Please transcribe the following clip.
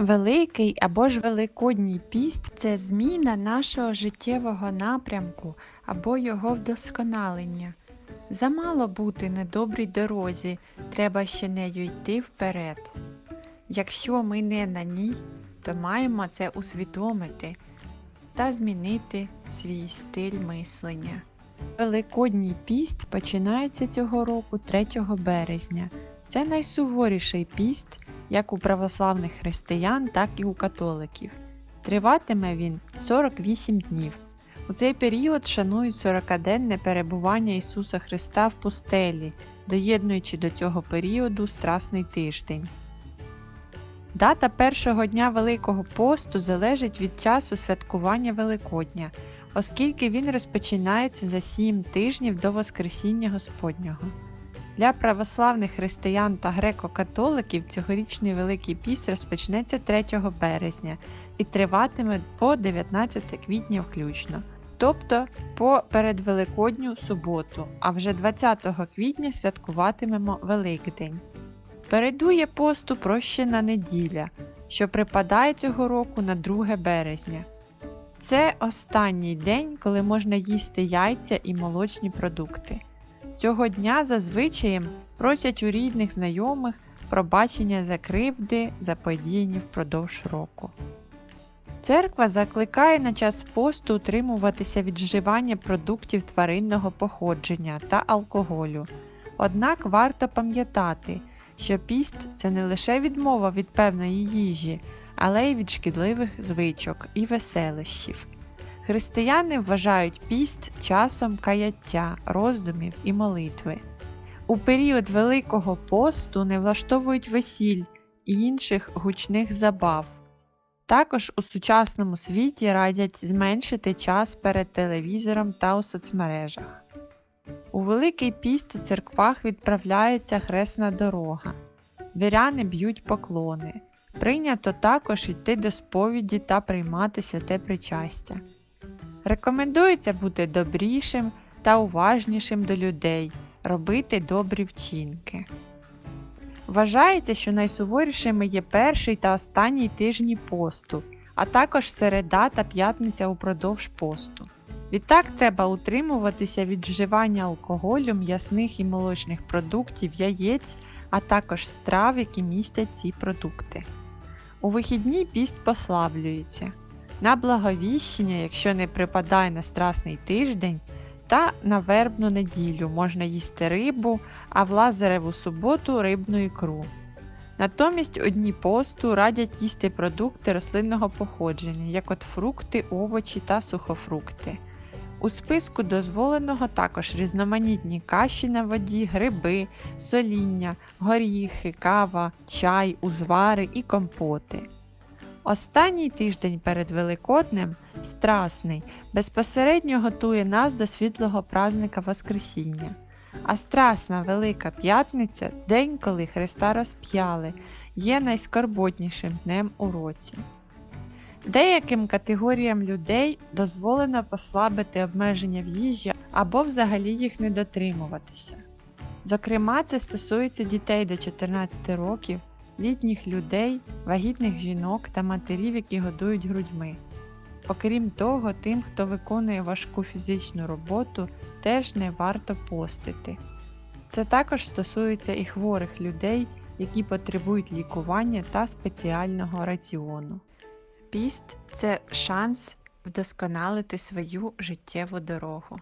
Великий або ж Великодній піст це зміна нашого життєвого напрямку або його вдосконалення. Замало бути на добрій дорозі, треба ще нею йти вперед. Якщо ми не на ній, то маємо це усвідомити та змінити свій стиль мислення. Великодній піст починається цього року 3 березня. Це найсуворіший піст як у православних християн, так і у католиків. Триватиме він 48 днів. У цей період шанують 40-денне перебування Ісуса Христа в пустелі, доєднуючи до цього періоду Страсний тиждень. Дата першого дня Великого посту залежить від часу святкування Великодня, оскільки він розпочинається за 7 тижнів до Воскресіння Господнього. Для православних християн та греко-католиків цьогорічний Великий Піст розпочнеться 3 березня і триватиме по 19 квітня включно, тобто по передвеликодню суботу, а вже 20 квітня святкуватимемо Великдень. Передує посту прощена неділя, що припадає цього року на 2 березня. Це останній день, коли можна їсти яйця і молочні продукти. Цього дня зазвичаєм просять у рідних знайомих пробачення за кривди, заподіяні впродовж року. Церква закликає на час посту утримуватися від вживання продуктів тваринного походження та алкоголю. Однак варто пам'ятати, що піст це не лише відмова від певної їжі, але й від шкідливих звичок і веселищів. Християни вважають піст часом каяття, роздумів і молитви. У період Великого посту не влаштовують весіль і інших гучних забав. Також у сучасному світі радять зменшити час перед телевізором та у соцмережах. У Великий піст у церквах відправляється хресна дорога. Віряни б'ють поклони. Прийнято також йти до сповіді та приймати святе причастя. Рекомендується бути добрішим та уважнішим до людей, робити добрі вчинки. Вважається, що найсуворішими є перший та останній тижні посту, а також середа та п'ятниця упродовж посту. Відтак треба утримуватися від вживання алкоголю, м'ясних і молочних продуктів, яєць, а також страв, які містять ці продукти. У вихідні піст послаблюється на благовіщення, якщо не припадає на страсний тиждень, та на вербну неділю можна їсти рибу, а в лазареву суботу рибну ікру. Натомість одні посту радять їсти продукти рослинного походження, як от фрукти, овочі та сухофрукти. У списку дозволеного також різноманітні каші на воді, гриби, соління, горіхи, кава, чай, узвари і компоти. Останній тиждень перед Великоднем, страсний, безпосередньо готує нас до світлого празника Воскресіння. А страсна Велика П'ятниця, день, коли Христа розп'яли, є найскорботнішим днем у році. Деяким категоріям людей дозволено послабити обмеження в їжі або взагалі їх не дотримуватися. Зокрема, це стосується дітей до 14 років, літніх людей, вагітних жінок та матерів, які годують грудьми. Окрім того, тим, хто виконує важку фізичну роботу, теж не варто постити. Це також стосується і хворих людей, які потребують лікування та спеціального раціону. Піст це шанс вдосконалити свою життєву дорогу.